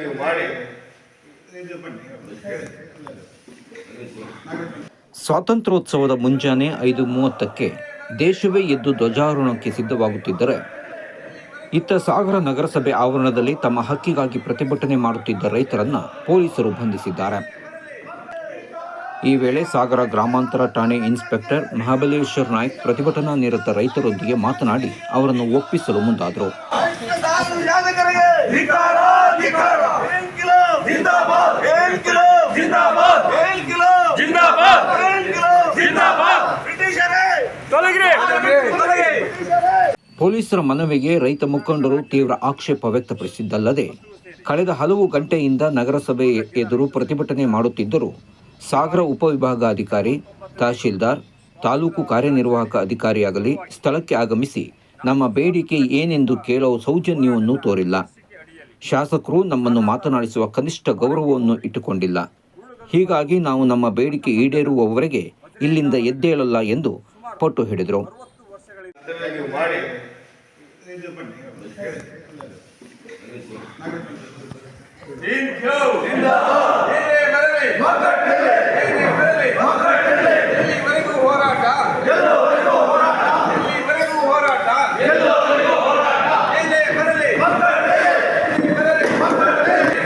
ನೀವು ಮಾಡಿ. ಸ್ವಾತಂತ್ರ್ಯೋತ್ಸವದ ಮುಂಜಾನೆ ಐದು ಮೂವತ್ತಕ್ಕೆ ದೇಶವೇ ಎದ್ದು ಧ್ವಜಾರೋಹಣಕ್ಕೆ ಸಿದ್ಧವಾಗುತ್ತಿದ್ದರೆ ಇತ್ತ ಸಾಗರ ನಗರಸಭೆ ಆವರಣದಲ್ಲಿ ತಮ್ಮ ಹಕ್ಕಿಗಾಗಿ ಪ್ರತಿಭಟನೆ ಮಾಡುತ್ತಿದ್ದ ರೈತರನ್ನ ಪೊಲೀಸರು ಬಂಧಿಸಿದ್ದಾರೆ. ಈ ವೇಳೆ ಸಾಗರ ಗ್ರಾಮಾಂತರ ಠಾಣೆ ಇನ್ಸ್ಪೆಕ್ಟರ್ ಮಹಾಬಲೇಶ್ವರ್ ನಾಯ್ಕ್ ಪ್ರತಿಭಟನಾ ನಿರತ ರೈತರೊಂದಿಗೆ ಮಾತನಾಡಿ ಅವರನ್ನು ಒಪ್ಪಿಸಲು ಮುಂದಾದರು. ಪೊಲೀಸರ ಮನವಿಗೆ ರೈತ ಮುಖಂಡರು ತೀವ್ರ ಆಕ್ಷೇಪ ವ್ಯಕ್ತಪಡಿಸಿದ್ದಲ್ಲದೆ, ಕಳೆದ ಹಲವು ಗಂಟೆಯಿಂದ ನಗರಸಭೆ ಎದುರು ಪ್ರತಿಭಟನೆ ಮಾಡುತ್ತಿದ್ದರೂ. ಸಾಗರ ಉಪವಿಭಾಗಾಧಿಕಾರಿ, ತಹಶೀಲ್ದಾರ್, ತಾಲೂಕು ಕಾರ್ಯನಿರ್ವಾಹಕ ಅಧಿಕಾರಿಯಾಗಲಿ ಸ್ಥಳಕ್ಕೆ ಆಗಮಿಸಿ, ನಮ್ಮ ಬೇಡಿಕೆ ಏನೆಂದು ಕೇಳುವ ಸೌಜನ್ಯವನ್ನು ತೋರಿಲ್ಲ. ಶಾಸಕರು ನಮ್ಮನ್ನು ಮಾತನಾಡಿಸುವ ಕನಿಷ್ಠ ಗೌರವವನ್ನು ಇಟ್ಟುಕೊಂಡಿಲ್ಲ. ಹೀಗಾಗಿ ನಾವು ನಮ್ಮ ಬೇಡಿಕೆ ಈಡೇರುವವರೆಗೆ ಇಲ್ಲಿಂದ ಎದ್ದೇಳಲ್ಲ ಎಂದು ಪಟ್ಟು ಹಿಡಿದರು. ನೀವು ಮಾಡಿ ಇದು ಬನ್ನಿ ಎಲ್ಲಿವರೆಗೂ ಹೋರಾಟ ಎಲ್ಲಿವರೆಗೂ ಹೋರಾಟ ಏನೇ ಬರಲಿ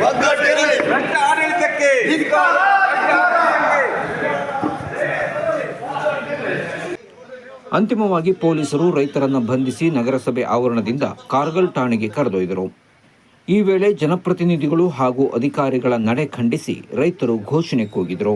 ಒಗ್ಗಟ್ಟಿರಲಿ ಭ್ರಷ್ಟ ಆಡಳಿತಕ್ಕೆ ಭ್ರಷ್ಟ ಆಡಳಿತಕ್ಕೆ ಅಂತಿಮವಾಗಿ ಪೊಲೀಸರು ರೈತರನ್ನು ಬಂಧಿಸಿ ನಗರಸಭೆ ಆವರಣದಿಂದ ಕಾರ್ಗಲ್ ಠಾಣೆಗೆ ಕರೆದೊಯ್ದರು. ಈ ವೇಳೆ ಜನಪ್ರತಿನಿಧಿಗಳು ಹಾಗೂ ಅಧಿಕಾರಿಗಳ ನಡೆ ಖಂಡಿಸಿ ರೈತರು ಘೋಷಣೆ ಕೂಗಿದರು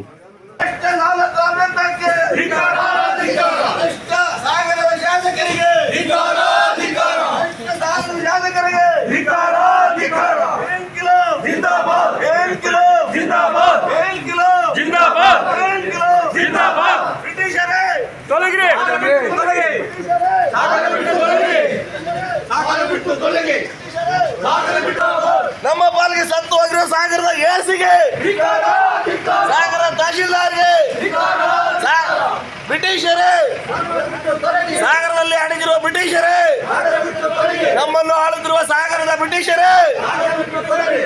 ಭ್ರಷ್ಟ ನಾಲ್ಕು ಆಡಳಿತಕ್ಕೆ ಧಿಕಾರ ಧಿಕಾರ ಭ್ರಷ್ಟ ಸಾಗರದ ಶಾಸಕರಿಗೆ ಧಿಕಾರ ಧಿಕಾರ ಭ್ರಷ್ಟ ಸಾಗರದ ಶಾಸಕರಿಗೆ ಧಿಕಾರ ಧಿಕಾರ ಏನ್ ಕಿಲೋ ಜಿಂದಾಬಾದ್ ಏನ್ ಕಿಲೋ ಜಿಂದಾಬಾದ್ ಏನ್ ಕಿಲೋ ಜಿಂದಾಬಾದ್ ಏನ್ ಕಿಲೋ ಜಿಂದಾಬಾದ್ ಬ್ರಿಟಿಷರೇ ತೊಲಗಿರಿ ತೊಲಗಿ ಸಾಗರ ಬಿಟ್ಟು ತೊಲಗಿ ಸಾಗರ ಬಿಟ್ಟು ತೊಲಗಿ ಸಾಗರ ಬಿಟ್ಟು ನಮ್ಮ ಪಾಲಿಗೆ ಸತ್ತು ಹೋಗಿರೋ ಏಸಿಗೆ ಸಾಗರ ತಹಶೀಲ್ದಾರ್ಗೆ. ಬ್ರಿಟಿಷರೇ. ಸಾಗರದಲ್ಲಿ ಅಡಗಿರುವ ಬ್ರಿಟಿಷರೇ. ನಮ್ಮನ್ನು ಆಳುತ್ತಿರುವ ಸಾಗರದ ಬ್ರಿಟಿಷರೇ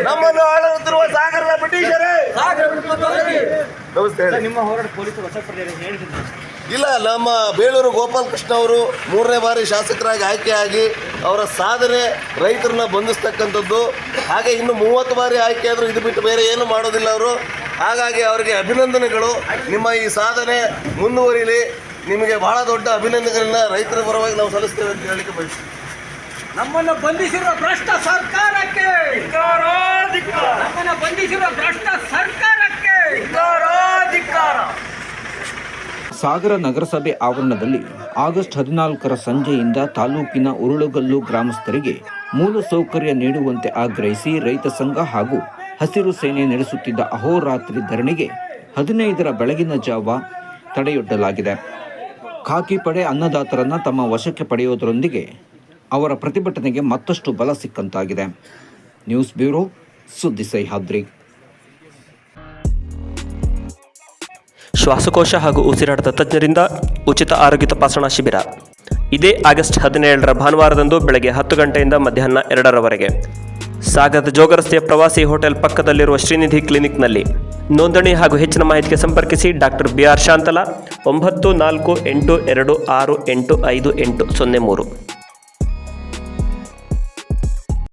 ನಮ್ಮನ್ನು ಆಳುತ್ತಿರುವ ಸಾಗರದ ಬ್ರಿಟಿಷರೇ ನಿಮ್ಮ ಹೋರಾಟ ಪೊಲೀಸರು ಇಲ್ಲ ನಮ್ಮ ಬೇಳೂರು ಗೋಪಾಲಕೃಷ್ಣ ಅವರು ಮೂರನೇ ಬಾರಿ ಶಾಸಕರಾಗಿ ಆಯ್ಕೆಯಾಗಿ ಅವರ ಸಾಧನೆ ರೈತರನ್ನ ಬಂಧಿಸ್ತಕ್ಕಂಥದ್ದು. ಹಾಗೆ ಇನ್ನು ಮೂವತ್ತು ಬಾರಿ ಆಯ್ಕೆ ಆದರೂ ಇದು ಬಿಟ್ಟು ಬೇರೆ ಏನು ಮಾಡೋದಿಲ್ಲ ಅವರು. ಹಾಗಾಗಿ ಅವರಿಗೆ ಅಭಿನಂದನೆಗಳು. ನಿಮ್ಮ ಈ ಸಾಧನೆ ಮುಂದುವರಿಲಿ. ನಿಮಗೆ ಬಹಳ ದೊಡ್ಡ ಅಭಿನಂದನೆಗಳನ್ನ ರೈತರ ಪರವಾಗಿ ನಾವು ಸಲ್ಲಿಸ್ತೇವೆ ಅಂತ ಹೇಳಲಿಕ್ಕೆ ಬಯಸ್ತೀವಿ ನಮ್ಮನ್ನು ಬಂಧಿಸಿರುವ ಭ್ರಷ್ಟ ಸರ್ಕಾರಕ್ಕೆ ನಮ್ಮನ್ನು ಬಂಧಿಸಿರುವ ಭ್ರಷ್ಟ ಸರ್ಕಾರಕ್ಕೆ ಸಾಗರ ನಗರಸಭೆ ಆವರಣದಲ್ಲಿ ಆಗಸ್ಟ್ ಹದಿನಾಲ್ಕರ ಸಂಜೆಯಿಂದ ತಾಲೂಕಿನ ಉರುಳುಗಲ್ಲು ಗ್ರಾಮಸ್ಥರಿಗೆ ಮೂಲ ಸೌಕರ್ಯ ನೀಡುವಂತೆ ಆಗ್ರಹಿಸಿ ರೈತ ಸಂಘ ಹಾಗೂ ಹಸಿರು ಸೇನೆ ನಡೆಸುತ್ತಿದ್ದ ಅಹೋರಾತ್ರಿ ಧರಣಿಗೆ ಹದಿನೈದರ ಬೆಳಗಿನ ಜಾವ ತಡೆಯೊಡ್ಡಲಾಗಿದೆ. ಖಾಕಿ ಪಡೆ ಅನ್ನದಾತರನ್ನು ತಮ್ಮ ವಶಕ್ಕೆ ಪಡೆಯುವುದರೊಂದಿಗೆ ಅವರ ಪ್ರತಿಭಟನೆಗೆ ಮತ್ತಷ್ಟು ಬಲ ಸಿಕ್ಕಂತಾಗಿದೆ. ನ್ಯೂಸ್ ಬ್ಯೂರೋ ಸುದ್ದಿ ಸಹ್ಯಾದ್ರಿ. ಶ್ವಾಸಕೋಶ ಹಾಗೂ ಉಸಿರಾಟದ ತಜ್ಞರಿಂದ ಉಚಿತ ಆರೋಗ್ಯ ತಪಾಸಣಾ ಶಿಬಿರ. ಇದೇ ಆಗಸ್ಟ್ ಹದಿನೇಳರ ಭಾನುವಾರದಂದು ಬೆಳಗ್ಗೆ ಹತ್ತು ಗಂಟೆಯಿಂದ ಮಧ್ಯಾಹ್ನ ಎರಡರವರೆಗೆ. ಸಾಗರದ ಜೋಗರಸ್ತೆಯ ಪ್ರವಾಸಿ ಹೋಟೆಲ್ ಪಕ್ಕದಲ್ಲಿರುವ ಶ್ರೀನಿಧಿ ಕ್ಲಿನಿಕ್ನಲ್ಲಿ. ನೋಂದಣಿ ಹಾಗೂ ಹೆಚ್ಚಿನ ಮಾಹಿತಿಗೆ ಸಂಪರ್ಕಿಸಿ ಡಾಕ್ಟರ್ ಬಿ ಆರ್ ಶಾಂತಲಾ, ಒಂಬತ್ತು ನಾಲ್ಕು ಎಂಟು ಎರಡು ಆರು ಎಂಟು ಐದು ಎಂಟು ಸೊನ್ನೆ ಮೂರು.